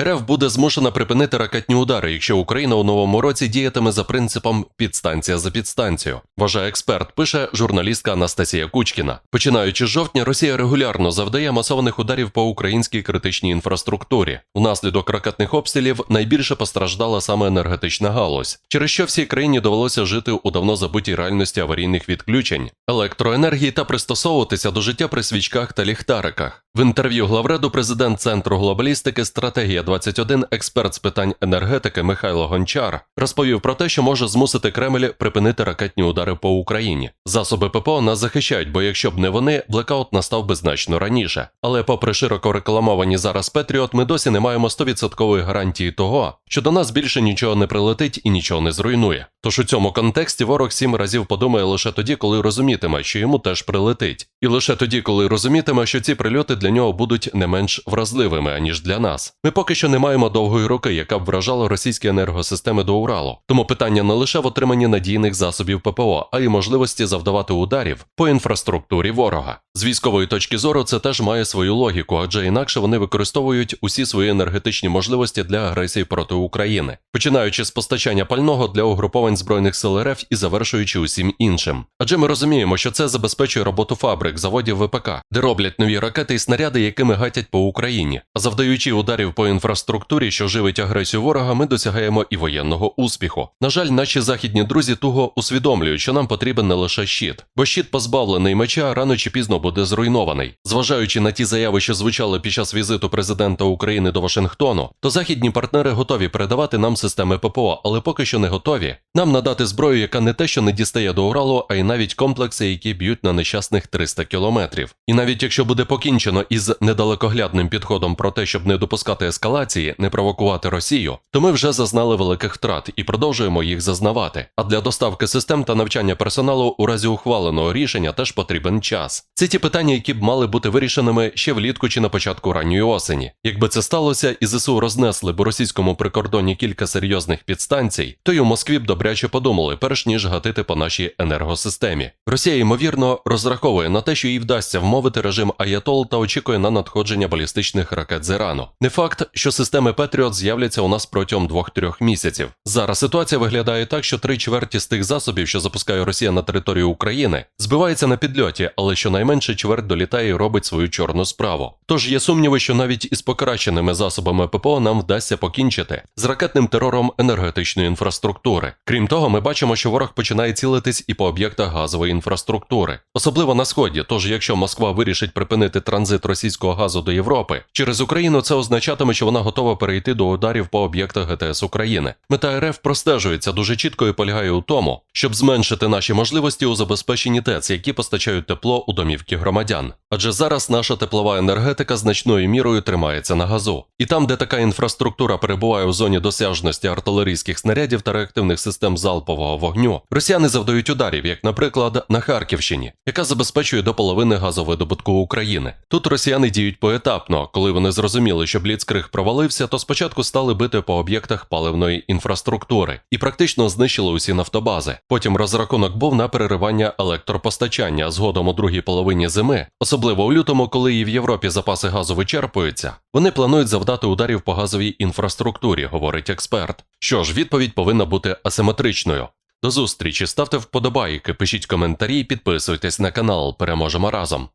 РФ буде змушена припинити ракетні удари, якщо Україна у новому році діятиме за принципом підстанція за підстанцію. Вважає експерт, пише журналістка Анастасія Кучкіна. Починаючи з жовтня, Росія регулярно завдає масованих ударів по українській критичній інфраструктурі. Унаслідок ракетних обстрілів найбільше постраждала саме енергетична галузь, через що всій країні довелося жити у давно забутій реальності аварійних відключень, електроенергії та пристосовуватися до життя при свічках та ліхтариках. В інтерв'ю главреду президент Центру глобалістики Стратегія 21 експерт з питань енергетики Михайло Гончар розповів про те, що може змусити Кремль припинити ракетні удари по Україні. Засоби ППО нас захищають, бо якщо б не вони, блекаут настав би значно раніше. Але, попри широко рекламовані зараз Петріот, ми досі не маємо 100% гарантії того, що до нас більше нічого не прилетить і нічого не зруйнує. Тож у цьому контексті ворог сім разів подумає лише тоді, коли розумітиме, що йому теж прилетить, і лише тоді, коли розумітиме, що ці прильоти для нього будуть не менш вразливими аніж для нас. Ми поки що не маємо довгої руки, яка б вражала російські енергосистеми до Уралу. Тому питання не лише в отриманні надійних засобів ППО, а й можливості завдавати ударів по інфраструктурі ворога. З військової точки зору це теж має свою логіку, адже інакше вони використовують усі свої енергетичні можливості для агресії проти України, починаючи з постачання пального для угруповань збройних сил РФ і завершуючи усім іншим. Адже ми розуміємо, що це забезпечує роботу фабрик, заводів ВПК, де роблять нові ракети і снаряди, якими гатять по Україні. А завдаючи ударів по інфраструктурі, що живить агресію ворога, ми досягаємо і воєнного успіху. На жаль, наші західні друзі туго усвідомлюють, що нам потрібен не лише щит, бо щит позбавлений меча рано чи пізно буде зруйнований. Зважаючи на ті заяви, що звучали під час візиту президента України до Вашингтону, то західні партнери готові передавати нам системи ППО, але поки що не готові нам надати зброю, яка не те, що не дістає до Уралу, а й навіть комплекси, які б'ють на нещасних 300 кілометрів. І навіть якщо буде покінчено із недалекоглядним підходом про те, щоб не допускати ескалації, не провокувати Росію, то ми вже зазнали великих втрат і продовжуємо їх зазнавати. А для доставки систем та навчання персоналу у разі ухваленого рішення теж потрібен час. Це ті питання, які б мали бути вирішеними ще влітку чи на початку ранньої осені. Якби це сталося, і ЗСУ рознесли б у російському прикордоні кілька серйозних підстанцій, то й у Москві б добряче подумали, перш ніж гатити по нашій енергосистемі. Росія ймовірно розраховує на те, що їй вдасться вмовити режим Аятол та очікує на надходження балістичних ракет з Ірану. Не факт, що системи Петріот з'являться у нас протягом 2-3 місяців. Зараз ситуація виглядає так, що три чверті з тих засобів, що запускає Росія на територію України, збивається на підльоті, але щонайменше чверть долітає і робить свою чорну справу. Тож є сумніви, що навіть із покращеними засобами ППО нам вдасться покінчити з ракетним терором енергетичної інфраструктури. Крім того, ми бачимо, що ворог починає цілитись і по об'єктах газової інфраструктури, особливо на сході. Тож, якщо Москва вирішить припинити транзит російського газу до Європи через Україну, це означатиме, що вона готова перейти до ударів по об'єктах ГТС України. Мета РФ простежується дуже чітко і полягає у тому, щоб зменшити наші можливості у забезпеченні ТЕЦ, які постачають тепло у домівки громадян. Адже зараз наша теплова енергетика значною мірою тримається на газу. І там, де така інфраструктура перебуває у зоні досяжності артилерійських снарядів та реактивних систем залпового вогню, росіяни завдають ударів, як, наприклад, на Харківщині, яка забезпечує до половини газовидобутку України. Тут росіяни діють поетапно, коли вони зрозуміли, що Бліцкриг провалився, то спочатку стали бити по об'єктах паливної інфраструктури і практично знищили усі нафтобази. Потім розрахунок був на переривання електропостачання згодом у другій половині зими, особливо у лютому, коли і в Європі запаси газу вичерпуються. Вони планують завдати ударів по газовій інфраструктурі, говорить експерт. Що ж, відповідь повинна бути асиметричною. До зустрічі, ставте вподобайки, пишіть коментарі, підписуйтесь на канал. Переможемо разом.